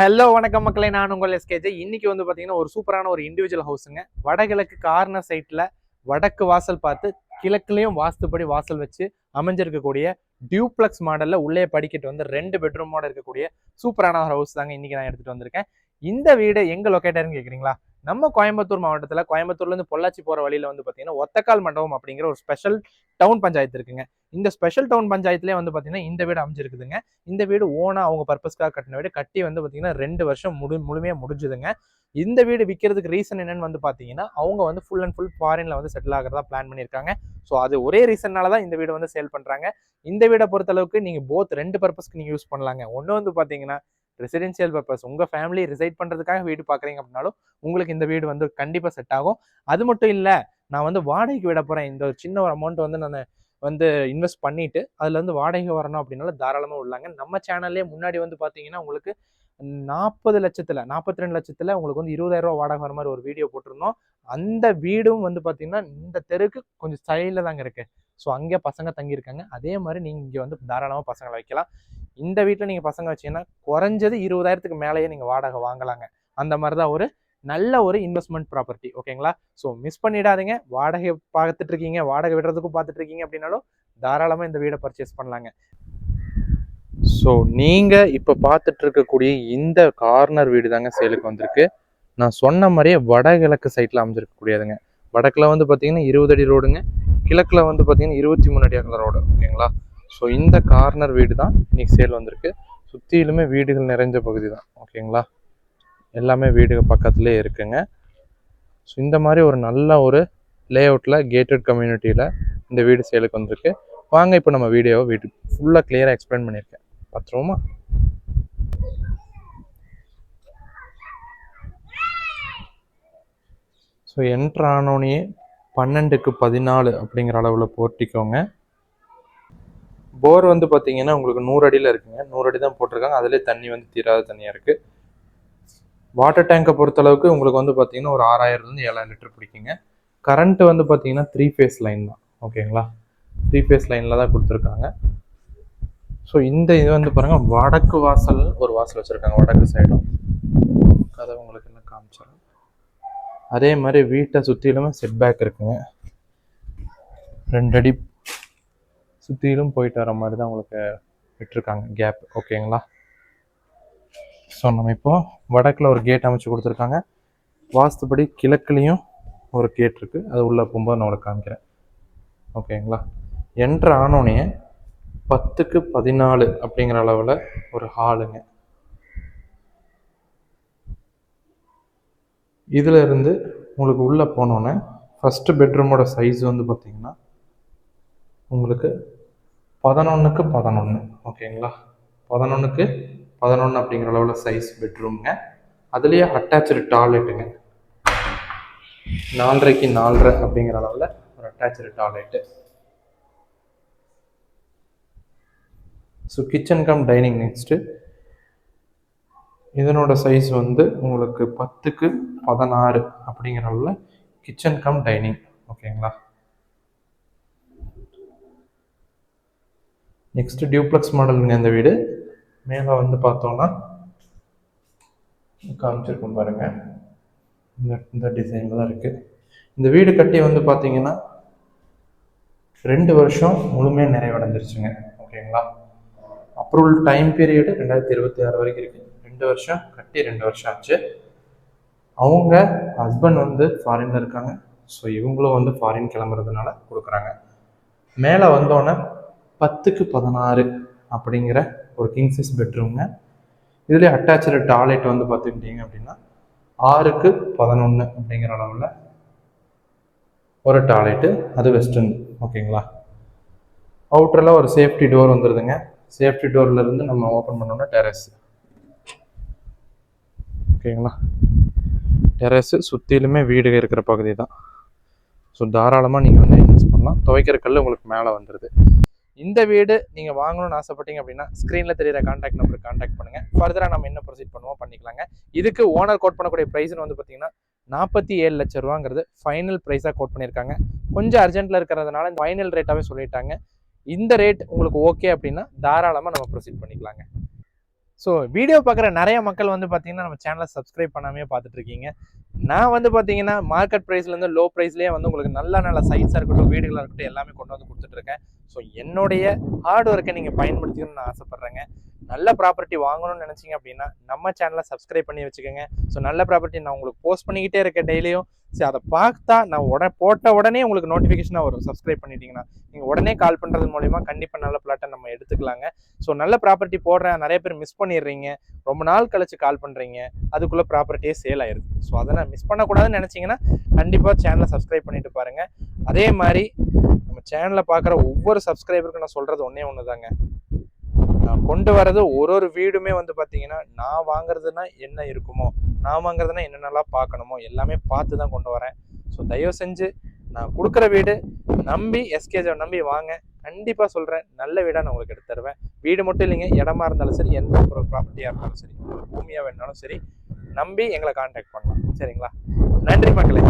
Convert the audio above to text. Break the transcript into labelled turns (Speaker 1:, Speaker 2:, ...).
Speaker 1: Hello வணக்கம் மக்களே. நான் உங்கள் எஸ்கேஜே இன்னைக்கு வந்து பார்த்தீங்கன்னா ஒரு சூப்பரான ஒரு இண்டிவிஜுவல் ஹவுஸுங்க வடகிழக்கு கார்னர் சைட்டில் வடக்கு வாசல் பார்த்து கிழக்குலேயும் வாஸ்துப்படி வாசல் வச்சு அமைஞ்சிருக்கக்கூடிய டியூப்ளக்ஸ் மாடலில் உள்ளே படிக்கிட்டு வந்து ரெண்டு பெட்ரூமோட இருக்கக்கூடிய சூப்பரான ஒரு ஹவுஸ் தாங்க இன்றைக்கி நான் எடுத்துகிட்டு வந்திருக்கேன். இந்த வீடு எங்கே லொக்கேட்டர்னு கேட்குறீங்களா நம்ம கோயம்புத்தூர் மாவட்டத்தில் கோயம்புத்தூர்லேருந்து பொள்ளாச்சி போகிற வழியில் வந்து பார்த்தீங்கன்னா ஒத்தக்கால் மண்டபம் அப்படிங்கிற ஒரு ஸ்பெஷல் டவுன் பஞ்சாயத்து இருக்குங்க. இந்த ஸ்பெஷல் டவுன் பஞ்சாயத்துலேயே வந்து பார்த்தீங்கன்னா இந்த வீடு அமைஞ்சிருக்குதுங்க. இந்த வீடு ஓனாக அவங்க பர்பஸ்க்காக கட்டின வீடு. கட்டி வந்து பார்த்தீங்கன்னா ரெண்டு வருஷம் முழு முழுமையாக முடிஞ்சுதுங்க. இந்த வீடு விற்கிறதுக்கு ரீசன் என்னன்னு வந்து பார்த்தீங்கன்னா அவங்க வந்து ஃபுல் அண்ட் ஃபுல் ஃபாரினில் வந்து செட்டில் ஆகிறதா பிளான் பண்ணியிருக்காங்க. ஸோ அது ஒரே ரீசன்னால தான் இந்த வீடு வந்து சேல் பண்ணுறாங்க இந்த வீடை பொறுத்தளவுக்கு நீங்கள் போத் ரெண்டு பர்பஸ்க்கு நீங்கள் யூஸ் பண்ணலாங்க. ஒன்று வந்து பார்த்தீங்கன்னா ரெசிடென்ஷியல் பர்பஸ் உங்கள் ஃபேமிலி ரிசைட் பண்ணுறதுக்காக வீடு பார்க்குறீங்க அப்படின்னாலும் உங்களுக்கு இந்த வீடு வந்து கண்டிப்பாக செட் ஆகும். அது மட்டும் இல்லை நான் வந்து வாடகைக்கு விட போகிறேன் இந்த ஒரு சின்ன ஒரு அமௌண்ட் வந்து நான் வந்து இன்வெஸ்ட் பண்ணிட்டு அதுலேருந்து வாடகை வரணும் அப்படின்னாலும் தாராளமாக விடலாங்க. நம்ம சேனல்லே முன்னாடி வந்து பார்த்தீங்கன்னா உங்களுக்கு நாற்பது லட்சத்தில் நாற்பத்தி ரெண்டு லட்சத்தில் உங்களுக்கு வந்து இருபதாயிரம் ரூபா வாடகை வர மாதிரி ஒரு வீடியோ போட்டிருந்தோம். அந்த வீடும் வந்து பார்த்தீங்கன்னா இந்த தெருக்கு கொஞ்சம் சைடில் தாங்க இருக்குது ஸோ அங்கே பசங்க தங்கியிருக்காங்க. அதே மாதிரி நீங்கள் இங்கே வந்து தாராளமாக பசங்களை வைக்கலாம். இந்த வீட்டில் நீங்கள் பசங்க வச்சீங்கன்னா குறைஞ்சது இருபதாயிரத்துக்கு மேலேயே நீங்கள் வாடகை வாங்கலாங்க. அந்த மாதிரி தான் ஒரு நல்ல ஒரு இன்வெஸ்ட்மெண்ட் ப்ராப்பர்ட்டி ஓகேங்களா ஸோ மிஸ் பண்ணிடாதீங்க. வாடகை பார்த்துட்டு இருக்கீங்க வாடகை விடுறதுக்கும் பார்த்துட்டு இருக்கீங்க அப்படின்னாலும் தாராளமாக இந்த வீடை பர்ச்சேஸ் பண்ணலாங்க. ஸோ நீங்கள் இப்போ பார்த்துட்டு இருக்கக்கூடிய இந்த கார்னர் வீடு தாங்க சேலுக்கு வந்திருக்கு. நான் சொன்ன மாதிரியே வடகிழக்கு சைட்டில் அமைஞ்சிருக்கக்கூடியதுங்க. வடக்கில் வந்து பார்த்தீங்கன்னா இருபது அடி ரோடுங்க கிழக்கில் வந்து பார்த்தீங்கன்னா இருபத்தி மூணு அடி அகல ரோடு ஓகேங்களா ஸோ இந்த கார்னர் வீடு தான் இன்னைக்கு சேல் வந்திருக்கு. சுற்றிலுமே வீடுகள் நிறைஞ்ச பகுதி தான் ஓகேங்களா எல்லாமே வீடு பக்கத்துலேயே இருக்குங்க. ஸோ இந்த மாதிரி ஒரு நல்ல ஒரு லே அவுட்டில் கேட்டட் கம்யூனிட்டியில் இந்த வீடு சேலுக்கு வந்திருக்கு. வாங்க இப்போ நம்ம வீடியோவை வீட்டு ஃபுல்லாக கிளியராக எக்ஸ்பிளைன் பண்ணியிருக்கேன். பத்துருவோமா ஸோ என்ட்ரு ஆனோடனே பன்னெண்டுக்கு பதினாலு அப்படிங்கிற அளவில் போர்ட்டிக்கோங்க போர் வந்து பார்த்தீங்கன்னா உங்களுக்கு நூறு அடியில் இருக்குங்க. நூறு அடி தான் போட்டிருக்காங்க. அதிலே தண்ணி வந்து தீராத தண்ணியாக இருக்குது வாட்டர் டேங்கை பொறுத்தளவுக்கு உங்களுக்கு வந்து பார்த்தீங்கன்னா ஒரு ஆறாயிரத்துலேருந்து ஏழாயிரம் லிட்டர் பிடிக்குங்க. கரண்ட்டு வந்து பார்த்தீங்கன்னா த்ரீ ஃபேஸ் லைன் தான். ஓகேங்களா த்ரீ ஃபேஸ் லைனில் தான் கொடுத்துருக்காங்க. ஸோ இந்த இது வந்து பாருங்கள் வடக்கு வாசல் ஒரு வாசல் வச்சுருக்காங்க வடக்கு சைடும் கதை உங்களுக்கு என்ன காமிச்சிடும் அதே மாதிரி வீட்டை சுற்றிலுமே செட் பேக் இருக்குங்க. ரெண்டு அடி சுற்றிலும் போயிட்டு வர மாதிரி தான் உங்களுக்கு விட்டுருக்காங்க கேப் ஓகேங்களா ஸோ நம்ம இப்போது வடக்கில் ஒரு கேட் அமைச்சு கொடுத்துருக்காங்க. வாஸ்துபடி கிழக்குலேயும் ஒரு கேட் இருக்குது அது உள்ளே போகும்போது நான் உங்களுக்கு காமிக்கிறேன். ஓகேங்களா? என்ட்ரு ஆனோடனே பத்துக்கு பதினாலு அப்படிங்கிற அளவில் ஒரு ஹாலுங்க இதில் இருந்து உங்களுக்கு உள்ளே போனோன்னே ஃபஸ்ட்டு பெட்ரூமோட சைஸ் வந்து பார்த்தீங்கன்னா உங்களுக்கு பதினொன்றுக்கு பதினொன்று ஓகேங்களா? பதினொன்றுக்கு பதினொன்று அப்படிங்கிற அளவில் சைஸ் பெட்ரூம்ங்க அதுலேயே அட்டாச்சு டாய்லெட்டுங்க நாலரைக்கு நாலரை அப்படிங்கிற அளவில் ஒரு attach toilet so kitchen cum dining next இதனோட சைஸ் வந்து உங்களுக்கு பத்துக்கு பதினாறு அப்படிங்கிற அளவில் கிச்சன் கம் டைனிங் ஓகேங்களா நெக்ஸ்ட் டியூப்ளக்ஸ் மாடலுங்க இந்த வீடு. மேலே வந்து பார்த்தோன்னா காமிச்சிருக்கோம் பாருங்க. இந்த இந்த டிசைனில் தான் இருக்குது இந்த வீடு கட்டி வந்து பார்த்தீங்கன்னா ரெண்டு வருஷம் முழுமையாக நிறைவடைஞ்சிருச்சுங்க. ஓகேங்களா? அப்ரூவல் டைம் பீரியடு ரெண்டாயிரத்தி இருபத்தி ஆறு வரைக்கும் இருக்குது ரெண்டு வருஷம் கட்டி ரெண்டு வருஷம் ஆச்சு. அவங்க ஹஸ்பண்ட் வந்து ஃபாரினில் இருக்காங்க. ஸோ இவங்களும் வந்து ஃபாரின் கிளம்புறதுனால கொடுக்குறாங்க. மேலே வந்தோன்னே பத்துக்கு பதினாறு அப்படிங்கிற ஒரு கிங் சைஸ் பெட்ரூம்ங்க இதுலேயே அட்டாச்சு டாய்லெட் வந்து பார்த்துக்கிட்டிங்க அப்படின்னா ஆறுக்கு பதினொன்று அப்படிங்கிற அளவில் ஒரு டாய்லெட்டு அது வெஸ்டர்ன் ஓகேங்களா அவுட்டரில் ஒரு சேஃப்டி டோர் வந்துடுதுங்க சேஃப்டி டோர்லேருந்து நம்ம ஓப்பன் பண்ணோம்னா டெரஸ் ஓகேங்களா டெரஸு சுற்றிலுமே வீடு இருக்கிற பகுதி தான் ஸோ தாராளமாக நீங்கள் வந்து இன்வெஸ்ட் பண்ணலாம். துவைக்கிற கல் உங்களுக்கு மேலே வந்துடுது இந்த வீடு நீங்கள் வாங்கணும்னு ஆசைப்பட்டீங்க அப்படின்னா ஸ்க்ரீனில் தெரியிற காண்டாக்ட் நம்பருக்கு காண்டாக்ட் பண்ணுங்கள் ஃபர்தராக நம்ம என்ன ப்ரொசீட் பண்ணுவோம் பண்ணிக்கலாங்க. இதுக்கு ஓனர் கோட் பண்ணக்கூடிய ப்ரைஸ்னு வந்து பார்த்தீங்கன்னா நாற்பத்தி ஏழு லட்ச ரூபாங்கிறது ஃபைனல் ப்ரைஸாக கோட் பண்ணியிருக்காங்க. கொஞ்சம் அர்ஜென்ட்டில் இருக்கிறதுனால இந்த ஃபைனல் ரேட்டாகவே சொல்லிட்டாங்க. இந்த ரேட் உங்களுக்கு ஓகே அப்படின்னா தாராளமாக நம்ம ப்ரொசீட் பண்ணிக்கலாங்க. ஸோ வீடியோ பார்க்குற நிறைய மக்கள் வந்து பார்த்தீங்கன்னா நம்ம சேனலை சப்ஸ்கிரைப் பண்ணாமே பார்த்துட்டு இருக்கீங்க நான் வந்து பார்த்தீங்கன்னா மார்க்கெட் ப்ரைஸ்லேருந்து லோ ப்ரைஸ்லேயே வந்து உங்களுக்கு நல்ல நல்ல சைட்ஸாக இருக்கட்டும் வீடுகளாக இருக்கட்டும் எல்லாமே கொண்டு வந்து கொடுத்துட்ருக்கேன். ஸோ என்னுடைய ஹார்ட் ஒர்க்கை நீங்கள் பயன்படுத்திக்கணும்னு நான் ஆசைப்பட்றேங்க. நல்ல ப்ராப்பர்ட்டி வாங்கணும்னு நினச்சிங்க அப்படின்னா நம்ம சேனலை சப்ஸ்கிரைப் பண்ணி வச்சுக்கோங்க. ஸோ நல்ல ப்ராப்பர்ட்டி நான் உங்களுக்கு போஸ்ட் பண்ணிக்கிட்டே இருக்கேன் டெய்லியும் சரி அதை பார்த்தா நான் உடனே போட்ட உடனே உங்களுக்கு நோட்டிஃபிகேஷனாக வரும். சப்ஸ்கிரைப் பண்ணிட்டீங்கன்னா. நீங்கள் உடனே கால் பண்ணுறது மூலிமா கண்டிப்பாக நல்ல பிளாட்டை நம்ம எடுத்துக்கலாங்க. ஸோ நல்ல ப்ராப்பர்ட்டி போடுறேன். நிறைய பேர் மிஸ் பண்ணிடுறீங்க. ரொம்ப நாள் கழிச்சு கால் பண்ணுறீங்க அதுக்குள்ளே ப்ராப்பர்ட்டியே சேல் ஆயிருக்கு ஸோ அதை நான் மிஸ் பண்ணக்கூடாதுன்னு நினச்சிங்கன்னா கண்டிப்பாக சேனலை சப்ஸ்கிரைப் பண்ணிட்டு பாருங்கள் அதே மாதிரி நம்ம சேனலை பார்க்குற ஒவ்வொரு சப்ஸ்கிரைபருக்கும் நான் சொல்கிறது ஒன்றே ஒன்று தாங்க நான் கொண்டு வரது ஒரு ஒரு வீடுமே வந்து பார்த்தீங்கன்னா நான் வாங்குறதுனா என்ன இருக்குமோ நான் வாங்குறதுனா என்னென்னலாம் பார்க்கணுமோ எல்லாமே பார்த்து தான் கொண்டு வரேன். ஸோ தயவு செஞ்சு நான் கொடுக்குற வீடு நம்பி எஸ்கேஜை நம்பி வாங்க. கண்டிப்பாக சொல்கிறேன் நல்ல வீடாக நான் உங்களுக்கு எடுத்து தருவேன். வீடு மட்டும் இல்லைங்க இடமா இருந்தாலும் சரி எந்த ஒரு ப்ராப்பர்ட்டியாக இருந்தாலும் சரி பூமியாக வேணாலும் சரி நம்பி எங்களை காண்டாக்ட் பண்ணலாம். சரிங்களா? நன்றி மக்களே.